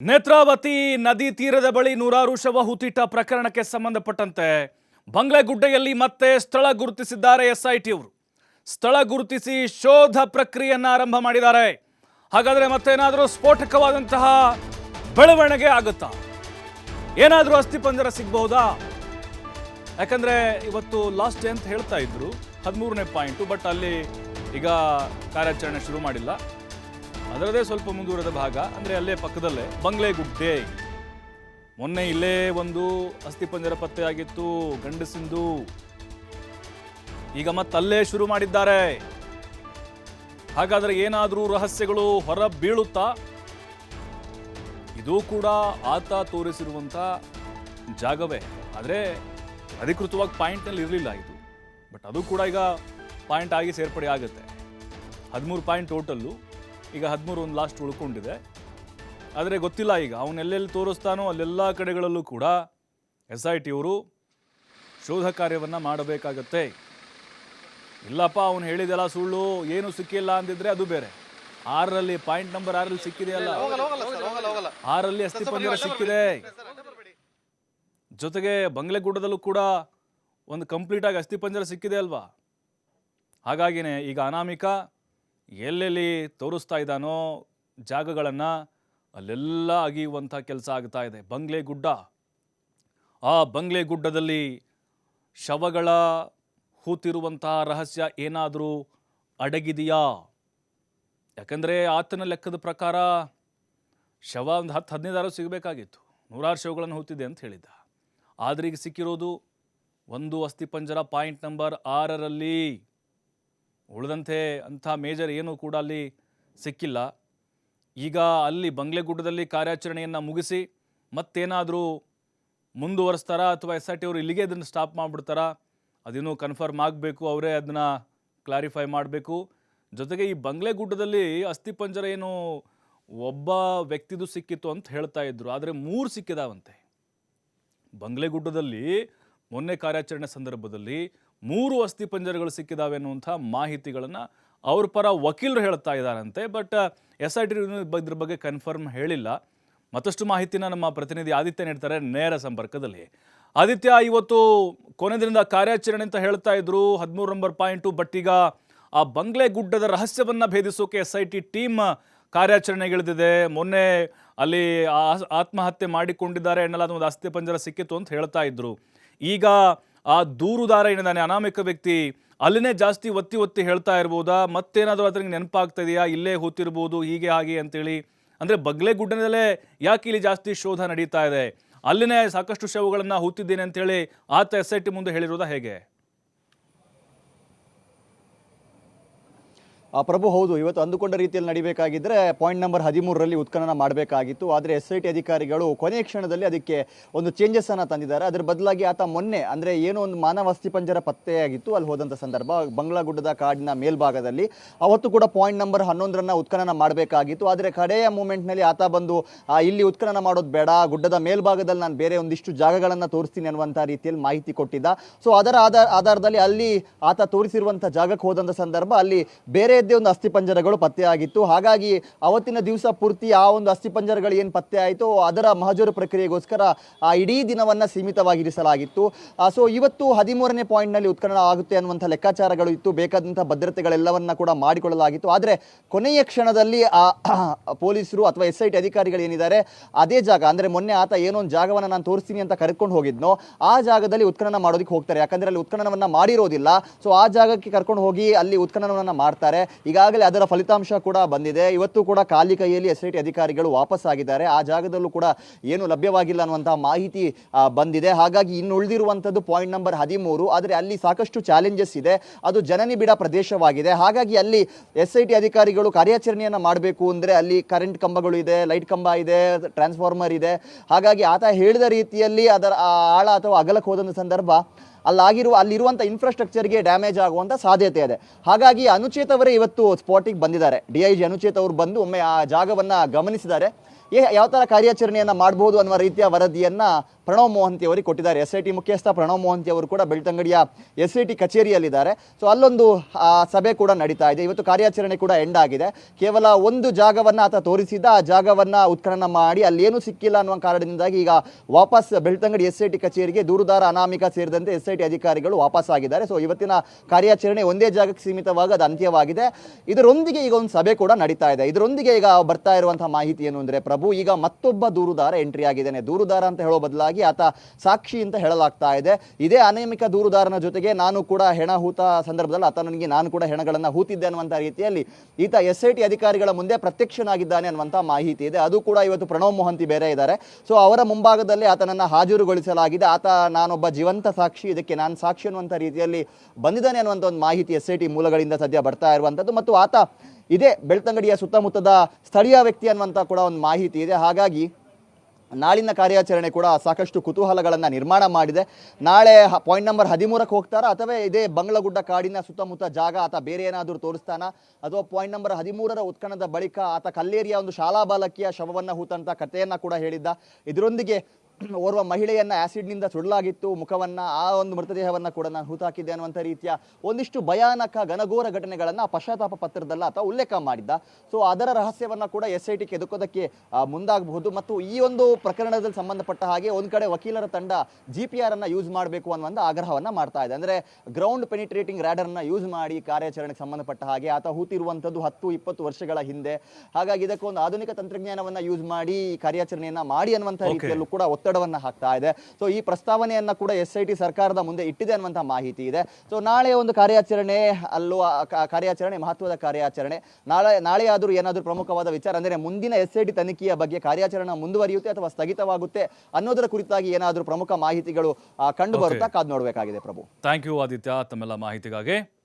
ನೇತ್ರಾವತಿ ನದಿ ತೀರದ ಬಳಿ ನೂರಾರು ಶವ ಹೂತಿಟ್ಟ ಪ್ರಕರಣಕ್ಕೆ ಸಂಬಂಧಪಟ್ಟಂತೆ ಬಂಗ್ಲೆಗುಡ್ಡೆಯಲ್ಲಿ ಮತ್ತೆ ಸ್ಥಳ ಗುರುತಿಸಿದ್ದಾರೆ ಎಸ್ಐಟಿ ಅವರು ಸ್ಥಳ ಗುರುತಿಸಿ ಶೋಧ ಪ್ರಕ್ರಿಯೆಯನ್ನ ಆರಂಭ ಮಾಡಿದ್ದಾರೆ. ಹಾಗಾದ್ರೆ ಮತ್ತೇನಾದರೂ ಸ್ಫೋಟಕವಾದಂತಹ ಬೆಳವಣಿಗೆ ಆಗುತ್ತಾ? ಏನಾದರೂ ಅಸ್ಥಿಪಂಜರ ಸಿಗಬಹುದಾ? ಯಾಕಂದರೆ ಇವತ್ತು ಲಾಸ್ಟ್ ಡೇ ಅಂತ ಹೇಳ್ತಾ ಇದ್ರು. ಹದಿಮೂರನೇ ಪಾಯಿಂಟು, ಬಟ್ ಅಲ್ಲಿ ಈಗ ಕಾರ್ಯಾಚರಣೆ ಶುರು ಮಾಡಿಲ್ಲ. ಅದರದೇ ಸ್ವಲ್ಪ ಮುಂದುವರೆದ ಭಾಗ, ಅಂದರೆ ಅಲ್ಲೇ ಪಕ್ಕದಲ್ಲೇ ಬಂಗ್ಲೆ ಗುಡ್ಡೆ ಮೊನ್ನೆ ಇಲ್ಲೇ ಒಂದು ಅಸ್ಥಿಪಂಜರ ಪತ್ತೆಯಾಗಿತ್ತು ಗಂಡಸಿಂದು. ಈಗ ಮತ್ತಲ್ಲೇ ಶುರು ಮಾಡಿದ್ದಾರೆ. ಹಾಗಾದರೆ ಏನಾದರೂ ರಹಸ್ಯಗಳು ಹೊರ ಬೀಳುತ್ತಾ? ಇದು ಕೂಡ ಆತ ತೋರಿಸಿರುವಂಥ ಜಾಗವೇ. ಆದರೆ ಅಧಿಕೃತವಾಗಿ ಪಾಯಿಂಟ್ನಲ್ಲಿ ಇರಲಿಲ್ಲ ಇದು. ಬಟ್ ಅದು ಕೂಡ ಈಗ ಪಾಯಿಂಟ್ ಆಗಿ ಸೇರ್ಪಡೆ ಆಗುತ್ತೆ. ಹದಿಮೂರು ಪಾಯಿಂಟ್ ಟೋಟಲ್ಲು. ಈಗ ಹದಿಮೂರು ಒಂದು ಲಾಸ್ಟ್ ಉಳ್ಕೊಂಡಿದೆ. ಆದರೆ ಗೊತ್ತಿಲ್ಲ ಈಗ ಅವನೆಲ್ಲೆಲ್ಲಿ ತೋರಿಸ್ತಾನೋ ಅಲ್ಲೆಲ್ಲ ಕಡೆಗಳಲ್ಲೂ ಕೂಡ ಎಸ್ ಐ ಟಿಯವರು ಶೋಧ ಕಾರ್ಯವನ್ನು ಮಾಡಬೇಕಾಗತ್ತೆ. ಇಲ್ಲಪ್ಪ, ಅವನು ಹೇಳಿದೆಲ್ಲ ಸುಳ್ಳು, ಏನು ಸಿಕ್ಕಿಲ್ಲ ಅಂದಿದ್ರೆ ಅದು ಬೇರೆ. ಆರರಲ್ಲಿ ಪಾಯಿಂಟ್ ನಂಬರ್ ಆರಲ್ಲಿ ಸಿಕ್ಕಿದೆಯಲ್ಲ ಆರಲ್ಲಿ ಅಸ್ಥಿಪಂಜರ ಸಿಕ್ಕಿದೆ. ಜೊತೆಗೆ ಬಂಗ್ಲೆಗುಡ್ಡದಲ್ಲೂ ಕೂಡ ಒಂದು ಕಂಪ್ಲೀಟ್ ಆಗಿ ಅಸ್ಥಿಪಂಜರ ಸಿಕ್ಕಿದೆ ಅಲ್ವಾ? ಹಾಗಾಗಿನೇ ಈಗ ಅನಾಮಿಕ ಎಲ್ಲೆಲ್ಲಿ ತೋರಿಸ್ತಾ ಇದ್ದಾನೋ ಜಾಗಗಳನ್ನು ಅಲ್ಲೆಲ್ಲ ಅಗಿಯುವಂಥ ಕೆಲಸ ಆಗ್ತಾ ಇದೆ. ಬಂಗ್ಲೆ ಗುಡ್ಡ. ಆ ಬಂಗ್ಲೆ ಗುಡ್ಡದಲ್ಲಿ ಶವಗಳ ಹೂತಿರುವಂತಹ ರಹಸ್ಯ ಏನಾದರೂ ಅಡಗಿದೆಯಾ? ಯಾಕಂದರೆ ಆತನ ಲೆಕ್ಕದ ಪ್ರಕಾರ ಶವ ಒಂದು ಹತ್ತು ಹದಿನೈದಾರು ಸಿಗಬೇಕಾಗಿತ್ತು. ನೂರಾರು ಶವಗಳನ್ನು ಹೂತಿದೆ ಅಂತ ಹೇಳಿದ್ದ. ಆದರೆ ಈಗ ಸಿಕ್ಕಿರೋದು ಒಂದು ಅಸ್ಥಿಪಂಜರ ಪಾಯಿಂಟ್ ನಂಬರ್ ಆರರಲ್ಲಿ. ಉಳಿದಂತೆ ಅಂಥ ಮೇಜರ್ ಏನೂ ಕೂಡ ಅಲ್ಲಿ ಸಿಕ್ಕಿಲ್ಲ. ಈಗ ಅಲ್ಲಿ ಬಂಗ್ಲೆಗುಡ್ಡದಲ್ಲಿ ಕಾರ್ಯಾಚರಣೆಯನ್ನು ಮುಗಿಸಿ ಮತ್ತೇನಾದರೂ ಮುಂದುವರಿಸ್ತಾರಾ ಅಥವಾ ಎಸ್ ಆರ್ ಟಿ ಅವರು ಇಲ್ಲಿಗೆ ಅದನ್ನು ಸ್ಟಾಪ್ ಮಾಡಿಬಿಡ್ತಾರಾ? ಅದೇನೂ ಕನ್ಫರ್ಮ್ ಆಗಬೇಕು, ಅವರೇ ಅದನ್ನು ಕ್ಲಾರಿಫೈ ಮಾಡಬೇಕು. ಜೊತೆಗೆ ಈ ಬಂಗ್ಲೆಗುಡ್ಡದಲ್ಲಿ ಅಸ್ಥಿಪಂಜರ ಏನು ಒಬ್ಬ ವ್ಯಕ್ತಿದು ಸಿಕ್ಕಿತ್ತು ಅಂತ ಹೇಳ್ತಾ ಇದ್ರು, ಆದರೆ ಮೂರು ಸಿಕ್ಕಿದಾವಂತೆ. ಬಂಗ್ಲೆಗುಡ್ಡದಲ್ಲಿ ಮೊನ್ನೆ ಕಾರ್ಯಾಚರಣೆ ಸಂದರ್ಭದಲ್ಲಿ ಮೂರು ಅಸ್ಥಿಪಂಜರಗಳು ಸಿಕ್ಕಿದಾವೆ ಅನ್ನುವಂಥ ಮಾಹಿತಿಗಳನ್ನು ಅವ್ರ ಪರ ವಕೀಲರು ಹೇಳ್ತಾ ಇದ್ದಾರಂತೆ, ಬಟ್ ಎಸ್ ಐ ಟಿ ಇದ್ರ ಬಗ್ಗೆ ಕನ್ಫರ್ಮ್ ಹೇಳಿಲ್ಲ. ಮತ್ತಷ್ಟು ಮಾಹಿತಿನ ನಮ್ಮ ಪ್ರತಿನಿಧಿ ಆದಿತ್ಯ ನೀಡ್ತಾರೆ ನೇರ ಸಂಪರ್ಕದಲ್ಲಿ. ಆದಿತ್ಯ, ಇವತ್ತು ಕೊನೆ ದಿನದ ಕಾರ್ಯಾಚರಣೆ ಅಂತ ಹೇಳ್ತಾ ಇದ್ರು, ಹದಿಮೂರು ನಂಬರ್ ಪಾಯಿಂಟು ಬಟ್ ಈಗ ಆ ಬಂಗ್ಲೆ ಗುಡ್ಡದ ರಹಸ್ಯವನ್ನು ಭೇದಿಸೋಕೆ ಎಸ್ ಐ ಟಿ ಟೀಮ್ ಕಾರ್ಯಾಚರಣೆಗಿಳಿದಿದೆ. ಮೊನ್ನೆ ಅಲ್ಲಿ ಆತ್ಮಹತ್ಯೆ ಮಾಡಿಕೊಂಡಿದ್ದಾರೆ ಎನ್ನಲಾದ ಒಂದು ಅಸ್ಥಿ ಪಂಜರ ಸಿಕ್ಕಿತ್ತು ಅಂತ ಹೇಳ್ತಾ ಇದ್ರು. ಈಗ ಆ ದೂರುದಾರ ಏನಿದ್ದಾನೆ ಅನಾಮಿಕ ವ್ಯಕ್ತಿ ಅಲ್ಲಿನೇ ಜಾಸ್ತಿ ಒತ್ತಿ ಒತ್ತಿ ಹೇಳ್ತಾ ಇರ್ಬೋದಾ? ಮತ್ತೇನಾದರೂ ಅದ್ರಿಗೆ ನೆನಪಾಗ್ತಾ ಇದೆಯಾ? ಇಲ್ಲೇ ಹೂತಿರ್ಬೋದು, ಹೀಗೆ ಹಾಗೆ ಅಂತೇಳಿ. ಅಂದರೆ ಬಗ್ಲೆ ಗುಡ್ಡದಲ್ಲೇ ಯಾಕೆ ಇಲ್ಲಿ ಜಾಸ್ತಿ ಶೋಧ ನಡೀತಾ ಇದೆ? ಅಲ್ಲಿನೇ ಸಾಕಷ್ಟು ಶವಗಳನ್ನು ಹೂತಿದ್ದೇನೆ ಅಂತೇಳಿ ಆತ ಎಸ್ ಐ ಟಿ ಮುಂದೆ ಹೇಳಿರೋದಾ ಹೇಗೆ? ಪ್ರಭು ಹೌದು, ಇವತ್ತು ಅಂದುಕೊಂಡ ರೀತಿಯಲ್ಲಿ ನಡಿಬೇಕಾಗಿದ್ದರೆ ಪಾಯಿಂಟ್ ನಂಬರ್ ಹದಿಮೂರರಲ್ಲಿ ಉತ್ಖನನ ಮಾಡಬೇಕಾಗಿತ್ತು. ಆದರೆ ಎಸ್ ಐ ಟಿ ಅಧಿಕಾರಿಗಳು ಕೊನೆಯ ಕ್ಷಣದಲ್ಲಿ ಅದಕ್ಕೆ ಒಂದು ಚೇಂಜಸ್ಸನ್ನು ತಂದಿದ್ದಾರೆ. ಅದರ ಬದಲಾಗಿ ಆತ ಮೊನ್ನೆ, ಅಂದರೆ ಏನೋ ಒಂದು ಮಾನವ ಅಸ್ಥಿಪಂಜರ ಪತ್ತೆಯಾಗಿತ್ತು. ಅಲ್ಲಿ ಹೋದಂಥ ಸಂದರ್ಭ, ಬಂಗ್ಲಾಗುಡ್ಡದ ಕಾಡಿನ ಮೇಲ್ಭಾಗದಲ್ಲಿ. ಅವತ್ತು ಕೂಡ ಪಾಯಿಂಟ್ ನಂಬರ್ ಹನ್ನೊಂದರನ್ನು ಉತ್ಖನನ ಮಾಡಬೇಕಾಗಿತ್ತು. ಆದರೆ ಕಡೆಯ ಮೂಮೆಂಟ್ನಲ್ಲಿ ಆತ ಬಂದು ಇಲ್ಲಿ ಉತ್ಖನನ ಮಾಡೋದು ಬೇಡ. ಗುಡ್ಡದ ಮೇಲ್ಭಾಗದಲ್ಲಿ ನಾನು ಬೇರೆ ಒಂದಿಷ್ಟು ಜಾಗಗಳನ್ನು ತೋರಿಸ್ತೀನಿ ಅನ್ನುವಂಥ ರೀತಿಯಲ್ಲಿ ಮಾಹಿತಿ ಕೊಟ್ಟಿದ್ದ. ಸೊ ಅದರ ಆಧಾರ, ಆಧಾರದಲ್ಲಿ ಅಲ್ಲಿ ಆತ ತೋರಿಸಿರುವಂಥ ಜಾಗಕ್ಕೆ ಹೋದಂಥ ಸಂದರ್ಭ, ಅಲ್ಲಿ ಬೇರೆಯದ್ದೇ ಒಂದು ಅಸ್ಥಿಪಂಜರಗಳು ಪತ್ತೆಯಾಗಿತ್ತು. ಹಾಗಾಗಿ ಅವತ್ತಿನ ದಿವಸ ಪೂರ್ತಿ ಆ ಒಂದು ಅಸ್ಥಿಪಂಜರಗಳು ಏನು ಪತ್ತೆ ಆಯಿತು ಅದರ ಮಹಜೂರು ಪ್ರಕ್ರಿಯೆಗೋಸ್ಕರ, ಆ, ಇಡೀ ದಿನವನ್ನು ಸೀಮಿತವಾಗಿರಿಸಲಾಗಿತ್ತು. ಸೊ ಇವತ್ತು ಹದಿಮೂರನೇ ಪಾಯಿಂಟ್ನಲ್ಲಿ ಉತ್ಖನನ ಆಗುತ್ತೆ ಅನ್ನುವಂಥ ಲೆಕ್ಕಾಚಾರಗಳು ಇತ್ತು. ಬೇಕಾದಂಥ ಭದ್ರತೆಗಳೆಲ್ಲವನ್ನ ಕೂಡ ಮಾಡಿಕೊಳ್ಳಲಾಗಿತ್ತು. ಆದರೆ ಕೊನೆಯ ಕ್ಷಣದಲ್ಲಿ ಆ ಪೊಲೀಸರು ಅಥವಾ ಎಸ್ ಐ ಟಿ ಅಧಿಕಾರಿಗಳು ಏನಿದ್ದಾರೆ, ಅದೇ ಜಾಗ, ಅಂದರೆ ಮೊನ್ನೆ ಆತ ಏನೋ ಒಂದು ಜಾಗವನ್ನು ನಾನು ತೋರಿಸ್ತೀನಿ ಅಂತ ಕರ್ಕೊಂಡು ಹೋಗಿದ್ನೋ, ಆ ಜಾಗದಲ್ಲಿ ಉತ್ಖನನ ಮಾಡೋದಕ್ಕೆ ಹೋಗ್ತಾರೆ. ಯಾಕಂದರೆ ಅಲ್ಲಿ ಉತ್ಖನನವನ್ನು ಮಾಡಿರೋದಿಲ್ಲ. ಸೊ ಆ ಜಾಗಕ್ಕೆ ಕರ್ಕೊಂಡು ಹೋಗಿ ಅಲ್ಲಿ ಉತ್ಖನನವನ್ನು ಮಾಡ್ತಾರೆ. ಈಗಾಗಲೇ ಅದರ ಫಲಿತಾಂಶ ಕೂಡ ಬಂದಿದೆ. ಇವತ್ತು ಕೂಡ ಖಾಲಿ ಕೈಯಲ್ಲಿ ಎಸ್ ಐ ಟಿ ಅಧಿಕಾರಿಗಳು ವಾಪಸ್ ಆಗಿದ್ದಾರೆ ಆ ಜಾಗದಲ್ಲೂ ಕೂಡ ಏನು ಲಭ್ಯವಾಗಿಲ್ಲ ಅನ್ನುವಂತಹ ಮಾಹಿತಿ ಬಂದಿದೆ. ಹಾಗಾಗಿ ಇನ್ನು ಉಳಿದಿರುವಂಥದ್ದು ಪಾಯಿಂಟ್ ನಂಬರ್ ಹದಿಮೂರು. ಆದರೆ ಅಲ್ಲಿ ಸಾಕಷ್ಟು ಚಾಲೆಂಜಸ್ ಇದೆ. ಅದು ಜನನಿಬಿಡ ಪ್ರದೇಶವಾಗಿದೆ. ಹಾಗಾಗಿ ಅಲ್ಲಿ ಎಸ್ ಐ ಟಿ ಅಧಿಕಾರಿಗಳು ಕಾರ್ಯಾಚರಣೆಯನ್ನು ಮಾಡಬೇಕು ಅಂದರೆ ಅಲ್ಲಿ ಕರೆಂಟ್ ಕಂಬಗಳು ಇದೆ ಲೈಟ್ ಕಂಬ ಇದೆ ಟ್ರಾನ್ಸ್ಫಾರ್ಮರ್ ಇದೆ. ಹಾಗಾಗಿ ಆತ ಹೇಳಿದ ರೀತಿಯಲ್ಲಿ ಅದರ ಆಳ ಅಥವಾ ಅಗಲಕ್ಕೆ ಹೋದಂಥ ಸಂದರ್ಭ ಅಲ್ಲಾಗಿರುವ ಅಲ್ಲಿರುವಂಥ ಇನ್ಫ್ರಾಸ್ಟ್ರಕ್ಚರ್ಗೆ ಡ್ಯಾಮೇಜ್ ಆಗುವಂಥ ಸಾಧ್ಯತೆ ಇದೆ. ಹಾಗಾಗಿ ಅನುಚೇತ್ ಅವರೇ ಇವತ್ತು ಸ್ಪಾಟಿಗೆ ಬಂದಿದ್ದಾರೆ. ಡಿ ಐ ಜಿ ಅನುಚೇತ್ ಅವರು ಬಂದು ಒಮ್ಮೆ ಆ ಜಾಗವನ್ನು ಗಮನಿಸಿದ್ದಾರೆ. ಏ, ಯಾವ ಥರ ಕಾರ್ಯಾಚರಣೆಯನ್ನು ಮಾಡಬಹುದು ಅನ್ನುವ ರೀತಿಯ ವರದಿಯನ್ನು ಪ್ರಣವ್ ಮೋಹಂತಿ ಅವರಿಗೆ ಕೊಟ್ಟಿದ್ದಾರೆ. ಎಸ್ ಐ ಟಿ ಮುಖ್ಯಸ್ಥ ಪ್ರಣವ್ ಮೋಹಂತಿ ಅವರು ಕೂಡ ಬೆಳ್ತಂಗಡಿಯ ಎಸ್ ಐ ಟಿ ಕಚೇರಿಯಲ್ಲಿದ್ದಾರೆ. ಸೊ ಅಲ್ಲೊಂದು ಸಭೆ ಕೂಡ ನಡೀತಾ ಇದೆ. ಇವತ್ತು ಕಾರ್ಯಾಚರಣೆ ಕೂಡ ಎಂಡ್ ಆಗಿದೆ. ಕೇವಲ ಒಂದು ಜಾಗವನ್ನ ಆತ ತೋರಿಸಿದ್ದ, ಆ ಜಾಗವನ್ನ ಉತ್ಖನನ ಮಾಡಿ ಅಲ್ಲೇನೂ ಸಿಕ್ಕಿಲ್ಲ ಅನ್ನುವ ಕಾರಣದಿಂದಾಗಿ ಈಗ ವಾಪಸ್ ಬೆಳ್ತಂಗಡಿ ಎಸ್ ಐ ಟಿ ಕಚೇರಿಗೆ ದೂರುದಾರ ಅನಾಮಿಕ ಸೇರಿದಂತೆ ಎಸ್ ಐ ಟಿ ಅಧಿಕಾರಿಗಳು ವಾಪಸ್ ಆಗಿದ್ದಾರೆ ಸೊ ಇವತ್ತಿನ ಕಾರ್ಯಾಚರಣೆ ಒಂದೇ ಜಾಗಕ್ಕೆ ಸೀಮಿತವಾಗ ಅದು ಅಂತ್ಯವಾಗಿದೆ. ಇದರೊಂದಿಗೆ ಈಗ ಒಂದು ಸಭೆ ಕೂಡ ನಡೀತಾ ಇದೆ. ಇದರೊಂದಿಗೆ ಈಗ ಬರ್ತಾ ಇರುವಂತಹ ಮಾಹಿತಿ ಏನು ಅಂದ್ರೆ, ಪ್ರಭು, ಈಗ ಮತ್ತೊಬ್ಬ ದೂರುದಾರ ಎಂಟ್ರಿ ಆಗಿದ್ದಾನೆ. ದೂರುದಾರ ಅಂತ ಹೇಳೋ ಬದಲಾಗಿ ಆತ ಸಾಕ್ಷಿ ಅಂತ ಹೇಳಲಾಗ್ತಾ ಇದೆ. ಇದೇ ಅನೇಮಿಕ ದೂರುದಾರನ ಜೊತೆಗೆ ನಾನು ಕೂಡ ಹೆಣ ಹೂತ ಸಂದರ್ಭದಲ್ಲಿ ಆತ ನನಗೆ ನಾನು ಕೂಡ ಹೆಣಗಳನ್ನು ಹೂತಿದ್ದೆ ಅನ್ನುವಂಥ ರೀತಿಯಲ್ಲಿ ಈತ ಎಸ್ ಐ ಟಿ ಅಧಿಕಾರಿಗಳ ಮುಂದೆ ಪ್ರತ್ಯಕ್ಷನಾಗಿದ್ದಾನೆ ಅನ್ನುವಂಥ ಮಾಹಿತಿ ಇದೆ. ಅದು ಕೂಡ ಇವತ್ತು ಪ್ರಣವ್ ಮೊಹಂತಿ ಬೇರೆ ಇದ್ದಾರೆ. ಸೊ ಅವರ ಮುಂಭಾಗದಲ್ಲಿ ಆತನನ್ನ ಹಾಜರುಗೊಳಿಸಲಾಗಿದೆ. ಆತ ನಾನೊಬ್ಬ ಜೀವಂತ ಸಾಕ್ಷಿ. ಇದಕ್ಕೆ ನಾನು ಸಾಕ್ಷಿ ಅನ್ನುವಂಥ ರೀತಿಯಲ್ಲಿ ಬಂದಿದ್ದಾನೆ ಅನ್ನುವಂಥ ಒಂದು ಮಾಹಿತಿ ಎಸ್ ಐ ಟಿ ಮೂಲಗಳಿಂದ ಸದ್ಯ ಬರ್ತಾ ಇರುವಂಥದ್ದು. ಮತ್ತು ಆತ ಇದೇ ಬೆಳ್ತಂಗಡಿಯ ಸುತ್ತಮುತ್ತದ ಸ್ಥಳೀಯ ವ್ಯಕ್ತಿ ಅನ್ನುವಂಥ ಕೂಡ ಒಂದು ಮಾಹಿತಿ ಇದೆ. ಹಾಗಾಗಿ ನಾಳಿನ ಕಾರ್ಯಾಚರಣೆ ಕೂಡ ಸಾಕಷ್ಟು ಕುತೂಹಲಗಳನ್ನು ನಿರ್ಮಾಣ ಮಾಡಿದೆ. ನಾಳೆ ಪಾಯಿಂಟ್ ನಂಬರ್ ಹದಿಮೂರಕ್ಕೆ ಹೋಗ್ತಾರಾ ಅಥವಾ ಇದೇ ಬಂಗ್ಲಗುಡ್ಡ ಕಾಡಿನ ಸುತ್ತಮುತ್ತ ಜಾಗ ಆತ ಬೇರೆ ಏನಾದರೂ ತೋರಿಸ್ತಾನ? ಅಥವಾ ಪಾಯಿಂಟ್ ನಂಬರ್ ಹದಿಮೂರರ ಉತ್ಖನದ ಬಳಿಕ ಆತ ಕಲ್ಲೇರಿಯ ಒಂದು ಶಾಲಾ ಬಾಲಕಿಯ ಶವವನ್ನು ಹೂತಂತ ಕಥೆಯನ್ನು ಕೂಡ ಹೇಳಿದ್ದ. ಇದರೊಂದಿಗೆ ಓರ್ವ ಮಹಿಳೆಯನ್ನ ಆಸಿಡ್ನಿಂದ ಸುಡಲಾಗಿತ್ತು ಮುಖವನ್ನ ಆ ಒಂದು ಮೃತದೇಹವನ್ನ ಕೂಡ ನಾನು ಹೂತಾಕಿದ್ದೆ ಅನ್ನುವಂಥ ರೀತಿಯ ಒಂದಿಷ್ಟು ಭಯಾನಕ ಘನಘೋರ ಘಟನೆಗಳನ್ನ ಆ ಪಶ್ಚಾತ್ತಾಪ ಪತ್ರದಲ್ಲ ಅಥವಾ ಉಲ್ಲೇಖ ಮಾಡಿದ್ದ. ಸೊ ಅದರ ರಹಸ್ಯವನ್ನ ಕೂಡ ಎಸ್ ಐ ಟಿ ಕೆದಕೋದಕ್ಕೆ ಮುಂದಾಗಬಹುದು. ಮತ್ತು ಈ ಒಂದು ಪ್ರಕರಣದಲ್ಲಿ ಸಂಬಂಧಪಟ್ಟ ಹಾಗೆ ಒಂದ್ ಕಡೆ ವಕೀಲರ ತಂಡ ಜಿ ಪಿ ಆರ್ ಅನ್ನ ಯೂಸ್ ಮಾಡಬೇಕು ಅನ್ನುವಂಥ ಆಗ್ರಹವನ್ನ ಮಾಡ್ತಾ ಇದೆ. ಅಂದ್ರೆ ಗ್ರೌಂಡ್ ಪೆನಿಟ್ರೇಟಿಂಗ್ ರ್ಯಾಡರ್ ಅನ್ನ ಯೂಸ್ ಮಾಡಿ ಕಾರ್ಯಾಚರಣೆಗೆ ಸಂಬಂಧಪಟ್ಟ ಹಾಗೆ ಆತ ಹೂತಿರುವಂಥದ್ದು ಹತ್ತು ಇಪ್ಪತ್ತು ವರ್ಷಗಳ ಹಿಂದೆ. ಹಾಗಾಗಿ ಇದಕ್ಕೊಂದು ಆಧುನಿಕ ತಂತ್ರಜ್ಞಾನವನ್ನ ಯೂಸ್ ಮಾಡಿ ಕಾರ್ಯಾಚರಣೆಯನ್ನ ಮಾಡಿ ಅನ್ನುವಂಥ ರೀತಿಯಲ್ಲೂ ಕೂಡ ಒತ್ತಡವನ್ನ ಹಾಕ್ತಾ ಇದೆ. ಸೊ ಈ ಪ್ರಸ್ತಾವನೆಯನ್ನ ಕೂಡ ಎಸ್ ಐ ಟಿ ಸರ್ಕಾರದ ಮುಂದೆ ಇಟ್ಟಿದೆ ಅನ್ನುವಂಥ ಮಾಹಿತಿ ಇದೆ. ಸೊ ನಾಳೆ ಒಂದು ಕಾರ್ಯಾಚರಣೆ ಅಲ್ಲೂ ಕಾರ್ಯಾಚರಣೆ ಮಹತ್ವದ ಕಾರ್ಯಾಚರಣೆ. ನಾಳೆ ನಾಳೆ ಆದರೂ ಏನಾದರೂ ಪ್ರಮುಖವಾದ ವಿಚಾರ ಅಂದರೆ ಮುಂದಿನ ಎಸ್ ಐ ಟಿ ತನಿಖೆಯ ಬಗ್ಗೆ ಕಾರ್ಯಾಚರಣೆ ಮುಂದುವರಿಯುತ್ತೆ ಅಥವಾ ಸ್ಥಗಿತವಾಗುತ್ತೆ ಅನ್ನೋದರ ಕುರಿತಾಗಿ ಏನಾದರೂ ಪ್ರಮುಖ ಮಾಹಿತಿಗಳು ಕಂಡು ಬರುತ್ತಾ ಕಾದು ನೋಡಬೇಕಾಗಿದೆ ಪ್ರಭು. ಥ್ಯಾಂಕ್ ಯು ಆದಿತ್ಯ ತಮ್ಮೆಲ್ಲ ಮಾಹಿತಿಗಾಗಿ.